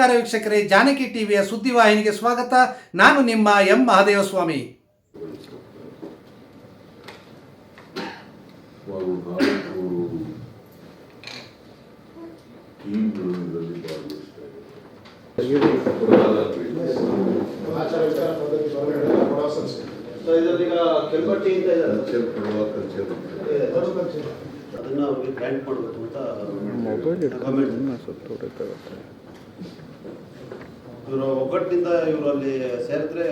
ನಮಸ್ಕಾರ ವೀಕ್ಷಕರೇ ಜಾನಕಿ ಟಿವಿಯ ಸುದ್ದಿವಾಹಿನಿಗೆ ಸ್ವಾಗತ. ನಾನು ನಿಮ್ಮ ಎಂ. ಮಹದೇವಸ್ವಾಮಿ. ಅದನ್ನ ಮಾಡಬೇಕು ಅಂತ ಇವರು ಒಗ್ಗಟ್ಟಿನಿಂದ ಇವರಲ್ಲಿ ಅಲ್ಲಿ ಸೇರಿದ್ರೆ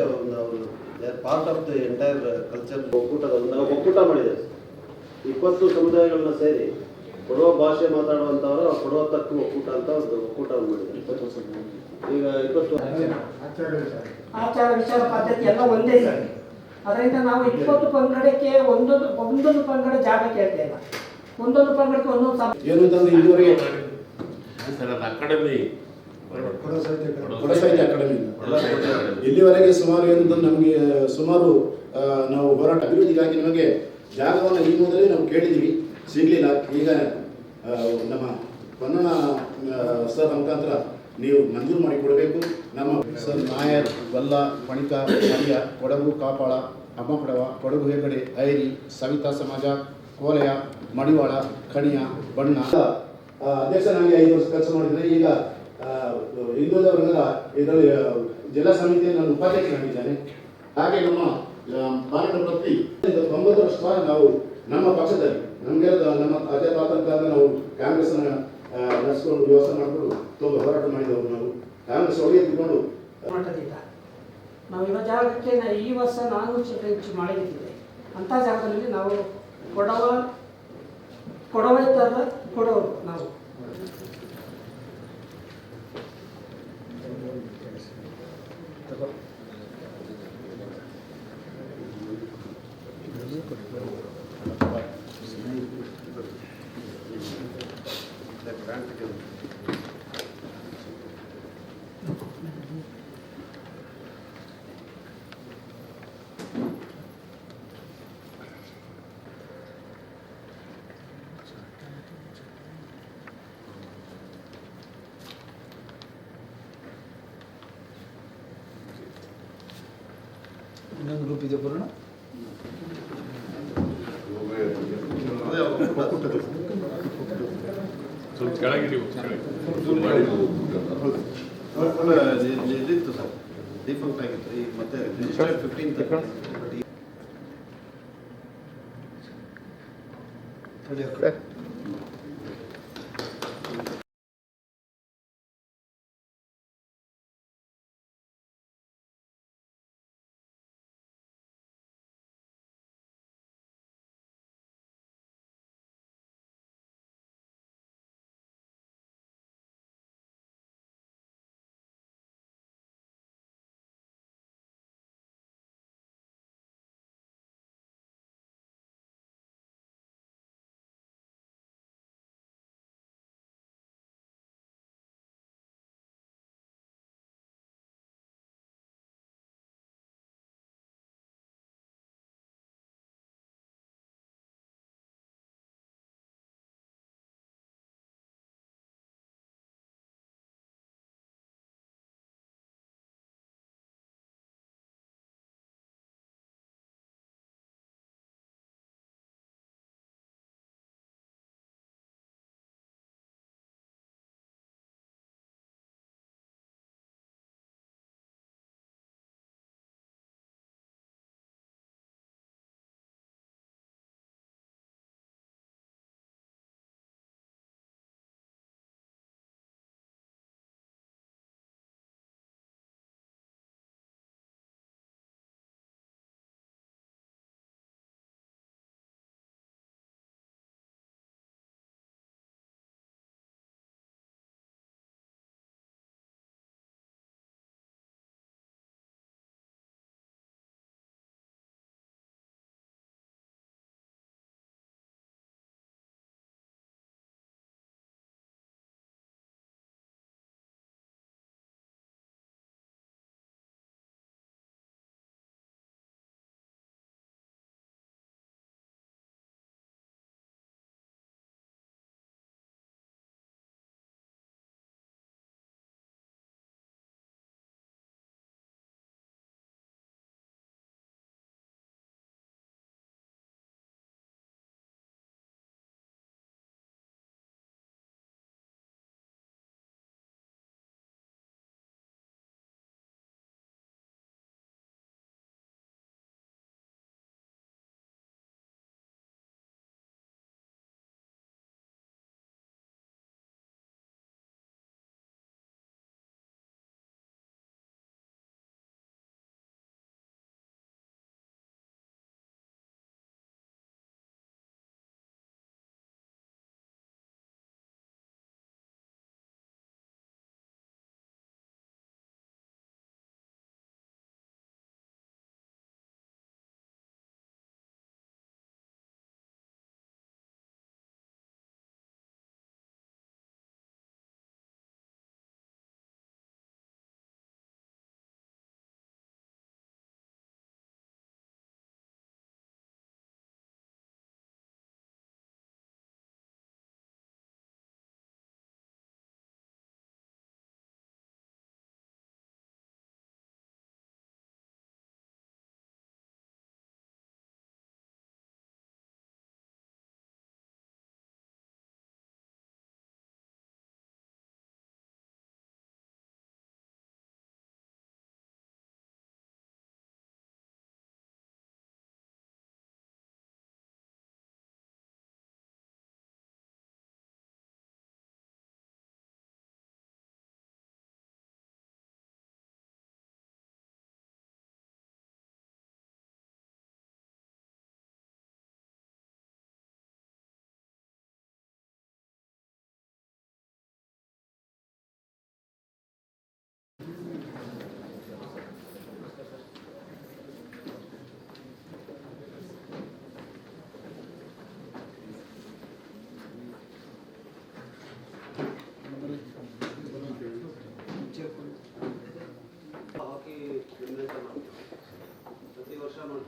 part of the entire culture ಒಕ್ಕೂಟದ ಒಂದು ನಾವು ಒಕ್ಕೂಟ ಮಾಡಿದೆ ಇಪ್ಪತ್ತು ಸಮುದಾಯಗಳನ್ನ ಸೇರಿ ಕೊಡುವ ಭಾಷೆ ಮಾತಾಡುವಂಥವರು ಕೊಡುವ ತಕ್ಕ ಒಕ್ಕೂಟ ಅಂತ ಒಂದು ಒಕ್ಕೂಟ ಮಾಡಿದೆ ಈಗ ಇಪ್ಪತ್ತು ಆಚಾರ ವಿಚಾರ ಪದ್ಧತಿ ಎಲ್ಲ ಒಂದೇ ಸರ್ ಅದರಿಂದ ನಾವು ಇಪ್ಪತ್ತು ಪಂಗಡಕ್ಕೆ ಒಂದೊಂದು ಒಂದೊಂದು ಪಂಗಡ ಜಾಗ ಕೇಳ್ತಾ ಇಲ್ಲ. ಒಂದೊಂದು ಪಂಗಡಕ್ಕೆ ಒಂದೊಂದು ಏನು ಅಂತಂದ್ರೆ ಇದುವರೆಗೆ ಸರ್ ಅದು ಅಕಾಡೆಮಿ ಕೊಡ ಸಾಹಿತ್ಯ ಅಕಾಡೆಮಿ. ಇಲ್ಲಿವರೆಗೆ ಸುಮಾರು ಏನಂತಂದ್ರೆ ನಮಗೆ ಸುಮಾರು ನಾವು ಹೋರಾಟ ಅಭಿವೃದ್ಧಿಗಾಗಿ ನಮಗೆ ಜಾಗವನ್ನು ಈ ಮೊದಲೇ ನಾವು ಕೇಳಿದ್ದೀವಿ. ಸಿಗಲಿಲ್ಲ. ಈಗ ನಮ್ಮ ಪನ್ನಣ ಸರ್ ಮುಖಾಂತರ ನೀವು ಮಂಜೂರು ಮಾಡಿಕೊಡಬೇಕು. ನಮ್ಮ ಸರ್ ನಾಯರ್ ಬಲ್ಲ ಪಣಿಕ ಮಲ್ಯ ಕೊಡಗು ಕಾಪಾಳ ಅಮ್ಮಪಡವ ಕೊಡಗು ಹೆಗಡೆ ಐರಿ ಸವಿತಾ ಸಮಾಜ ಕೋಲೆಯ ಮಡಿವಾಳ ಕಣಿಯ ಬಣ್ಣ. ಅಧ್ಯಕ್ಷನಾಗಿ ಐದು ವರ್ಷ ಕೆಲಸ ಮಾಡಿದರೆ ಈಗ ಹಿಂದುಳಿದ ವರ್ಗದ ಇದರಲ್ಲಿ ಜಿಲ್ಲಾ ಸಮಿತಿಯಲ್ಲಿ ನಾನು ಉಪಾಧ್ಯಕ್ಷನಾಗಿದ್ದೇನೆ ಹಾಗೆ ನಮ್ಮ ಭಾರತ ಪತ್ನಿ ಪ್ರತಿ ಒಂಬತ್ತು ವರ್ಷ ನಾವು ನಮ್ಮ ಪಕ್ಷದಲ್ಲಿ ನಮಗೆ ನಮ್ಮ ಅಜಯ ತಾತಂತ ನಾವು ಕಾಂಗ್ರೆಸ್ನ ನಡೆಸ್ಕೊಂಡು ವ್ಯವಸ್ಥೆ ಮಾಡಿಕೊಂಡು ತುಂಬ ಹೋರಾಟ ಮಾಡಿದವರು ನಾವು. ಕಾಂಗ್ರೆಸ್ ಒಳಗೆ ತಿಳ್ಕೊಂಡು ನಾವು ಇರೋ ಜಾಗಕ್ಕೆ ಈ ವರ್ಷ ನಾನ್ನೂರು ಚಿಲ್ಲರೆ ಹೆಚ್ಚು ಮಳೆ ಅಂಥ ಜಾಗದಲ್ಲಿ ನಾವು ಕೊಡವ ಕೊಡವ ತರ ಕೊಡವರು ನಾವು. 大哥。ಪೂರ್ಣ? ಸ್ವಲ್ಪ ಕೆಳಗಿಡಿ ಇದಿತ್ತು ಸರ್ ಡಿಫಾಲ್ಟ್ ಆಗಿತ್ತು ಈಗ ಮತ್ತೆ ಫಿಫ್ಟೀನ್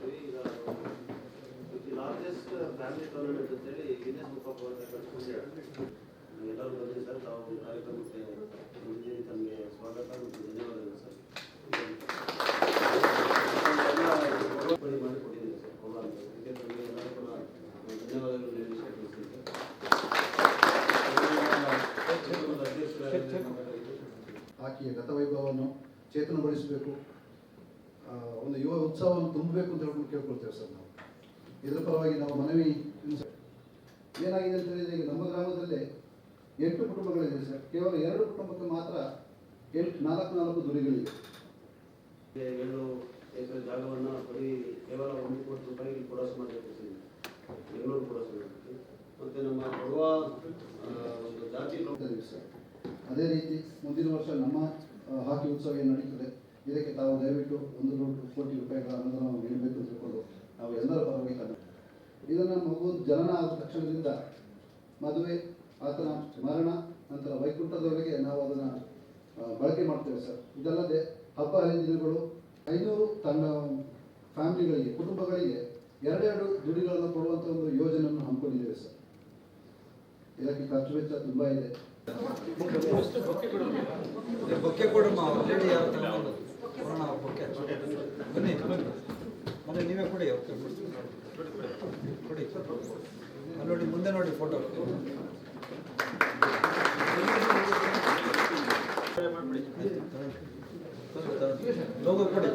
ಮಾಡ್ತೀವಿ ಲಾರ್ಜೆಸ್ಟ್ ಫ್ಯಾಮಿಲಿ ಟೂರ್ನಮೆಂಟ್ ಅಂತ ಹೇಳಿ ಬುಕ್ ಆಫ್ ವರ್ಲ್ಡ್ ಎಲ್ಲರೂ ಬಂದಿದ್ದೀವಿ ಸರ್, ತಾವು ಕಾರ್ಯಕ್ರಮಕ್ಕೆ ಬಂದಿದ್ದೀರಿ ತಮಗೆ ಸ್ವಾಗತ ಮತ್ತು ಧನ್ಯವಾದಗಳು ಸರ್. ಸರ್ ಕೋಲಾರ ಅದಕ್ಕೆ ತಮಗೆ ಎಲ್ಲರೂ ಕೂಡ ಧನ್ಯವಾದಗಳು ಹೇಳಿ ಆಕೆಯ ಗತವೈಭವವನ್ನು ಚೇತನಗೊಳಿಸಬೇಕು. ಒಂದು ಯುವ ಉತ್ಸವವನ್ನು ತುಂಬಬೇಕು ಅಂತ ಹೇಳ್ಬಿಟ್ಟು ಕೇಳ್ಕೊಳ್ತೇವೆ ಸರ್ ನಾವು. ಇದರ ಪರವಾಗಿ ನಾವು ಮನವಿ ಏನಾಗಿದೆ ಅಂತ ಹೇಳಿದ್ರೆ ಈಗ ನಮ್ಮ ಗ್ರಾಮದಲ್ಲೇ ಎಂಟು ಕುಟುಂಬಗಳಿದೆ ಸರ್. ಕೇವಲ ಎರಡು ಕುಟುಂಬಕ್ಕೆ ಮಾತ್ರ ಎಂಟು ನಾಲ್ಕು ನಾಲ್ಕು ದುರಿಗಳಿವೆ. ಏಳು ಎಕರೆ ಜಾಗವನ್ನು ಬರೀ ಕೇವಲ ಒಂದು ಕೋಟಿ ರೂಪಾಯಿ ಕೊಡಸು ಮಾಡಬೇಕು ಸರ್. ಬೆಂಗಳೂರು ಮಾಡಬೇಕು ಮತ್ತು ನಮ್ಮ ಬರುವ ಒಂದು ಜಾತಿ ಸರ್ ಅದೇ ರೀತಿ ಮುಂದಿನ ವರ್ಷ ನಮ್ಮ ಹಾಕಿ ಉತ್ಸವ ಏನು ನಡೀತದೆ? ಇದಕ್ಕೆ ತಾವು ದಯವಿಟ್ಟು ಒಂದು ನೂರು ಕೋಟಿ ರೂಪಾಯಿಗಳ ಅನುದಾನವನ್ನು ನೀಡಬೇಕು ಅಂತ ತಿಳ್ಕೊಂಡು ನಾವು ಎಲ್ಲರ ಪರವಾಗಿ ಇದನ್ನು ಮಗು ಜನನ ಆದ ತಕ್ಷಣದಿಂದ ಮದುವೆ, ಆತನ ಮರಣ, ನಂತರ ವೈಕುಂಠದವರೆಗೆ ನಾವು ಅದನ್ನು ಬಳಕೆ ಮಾಡ್ತೇವೆ ಸರ್. ಇದಲ್ಲದೆ ಹಬ್ಬ ಹರಿದಿನಗಳು ಐನೂರು ತನ್ನ ಫ್ಯಾಮಿಲಿಗಳಿಗೆ, ಕುಟುಂಬಗಳಿಗೆ ಎರಡೆರಡು ದುಡಿಗಳನ್ನು ಕೊಡುವಂಥ ಒಂದು ಯೋಜನೆಯನ್ನು ಹಮ್ಮಿಕೊಂಡಿದ್ದೇವೆ ಸರ್. ಇದಕ್ಕೆ ಖರ್ಚು ವೆಚ್ಚ ತುಂಬ ಇದೆ. ಬೊಕ್ಕೆ ಕೊಡಮ್ಮ ಆಲ್ರೆಡಿ ಯಾರು ತಗೊಂಡು ಕೊಡೋಣ ಬನ್ನಿ ಮತ್ತೆ ನೀವೇ ಕೊಡಿ ಓಕೆ ಕೊಡಿ. ಅಲ್ಲಿ ನೋಡಿ, ಮುಂದೆ ನೋಡಿ ಫೋಟೋ ಲೋಗೋ ಕೊಡಿ.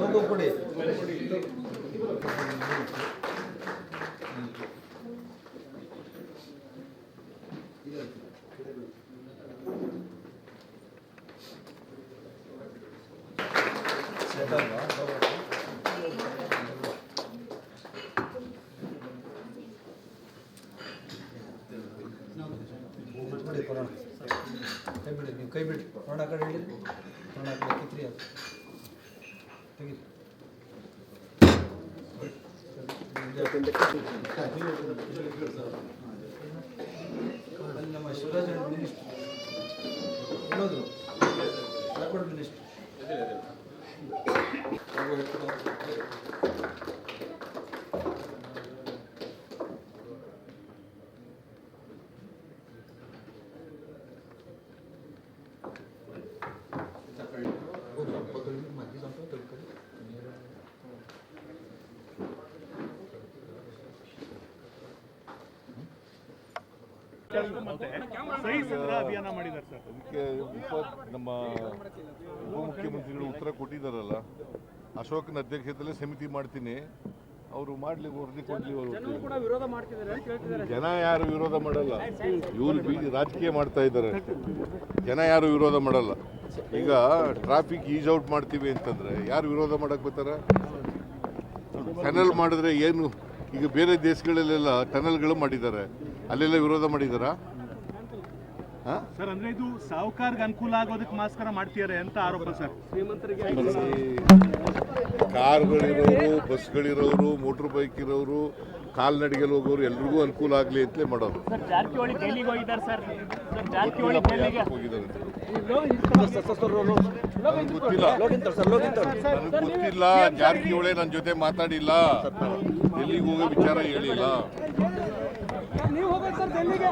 ಲೋಗೋ ಕೊಡಿ. ಕೊಡೋಣ. ಕೈ ಬಿಡಿ ನೀವು ಕೈ ಬಿಡಿ ನೋಡ ಆ ಕಡೆ ಹೇಳಿ. ನೋಡ ಆ ಕಡೆ ಕಿತ್ರಿ ಅದು ತೆಗೀರಿ. ನಮ್ಮ ಶಿವರಾಜ್ ಮಿನಿಸ್ಟರ್ ಯಾಕೊಡು ಮಿನಿಸ್ಟರ್ ಅಭಿಯಾನ ಮಾಡಿದ್ದಾರೆ ಸರ್. ಅದಕ್ಕೆ ನಮ್ಮ ಉಪಮುಖ್ಯಮಂತ್ರಿಗಳು ಉತ್ತರ ಕೊಟ್ಟಿದ್ದಾರಲ್ಲ ಅಶೋಕನ ಅಧ್ಯಕ್ಷತೆಯಲ್ಲಿ ಸಮಿತಿ ಮಾಡ್ತೀನಿ. ಅವರು ಮಾಡ್ಲಿ ವರದಿ ಕೊಡ್ಲಿ ಅವರು. ಜನ ಯಾರು ವಿರೋಧ ಮಾಡಲ್ಲ. ಇವರು ಬೀದಿ ರಾಜಕೀಯ ಮಾಡ್ತಾ ಇದ್ದಾರೆ. ಜನ ಯಾರು ವಿರೋಧ ಮಾಡಲ್ಲ. ಈಗ ಟ್ರಾಫಿಕ್ ಈಸ್ ಔಟ್ ಮಾಡ್ತೀವಿ ಅಂತಂದ್ರೆ ಯಾರು ವಿರೋಧ ಮಾಡಕ್ ಬರ್ತಾರ? ಟನಲ್ ಮಾಡಿದ್ರೆ ಏನು? ಈಗ ಬೇರೆ ದೇಶಗಳಲ್ಲೆಲ್ಲ ಟನಲ್ಗಳು ಮಾಡಿದ್ದಾರೆ. ಅಲ್ಲೆಲ್ಲ ವಿರೋಧ ಮಾಡಿದಾರಾ? ಹಾಂ? ಸರ್ ಅಂದ್ರೆ ಇದು ಸಾಹುಕಾರ್ಗೆ ಅನುಕೂಲ ಆಗೋದಕ್ಕೆ ಮಾಸ್ಕರ ಮಾಡ್ತಿದ್ದಾರೆ ಅಂತ ಆರೋಪ ಸರ್. ಕಾರ್ಗಳಿರೋರು ಬಸ್ಗಳಿರೋರು ಮೋಟ್ರ್ ಬೈಕ್ ಇರೋರು ಕಾಲ್ನಡಿಗೆಲ್ ಹೋಗೋರು ಎಲ್ರಿಗೂ ಅನುಕೂಲ ಆಗಲಿ ಅಂತಲೇ ಮಾಡೋದು ಗೊತ್ತಿಲ್ಲ ನನಗೆ ಗೊತ್ತಿಲ್ಲ. ಜಾರಕಿಹೊಳಿ ನನ್ನ ಜೊತೆ ಮಾತಾಡಿಲ್ಲ. ಎಲ್ಲಿಗೆ ಹೋಗೋ ವಿಚಾರ ಹೇಳಿಲ್ಲ. ನೀವು ಹೋಗಿ ಸರ್ ಡೆಲ್ಲಿಗೆ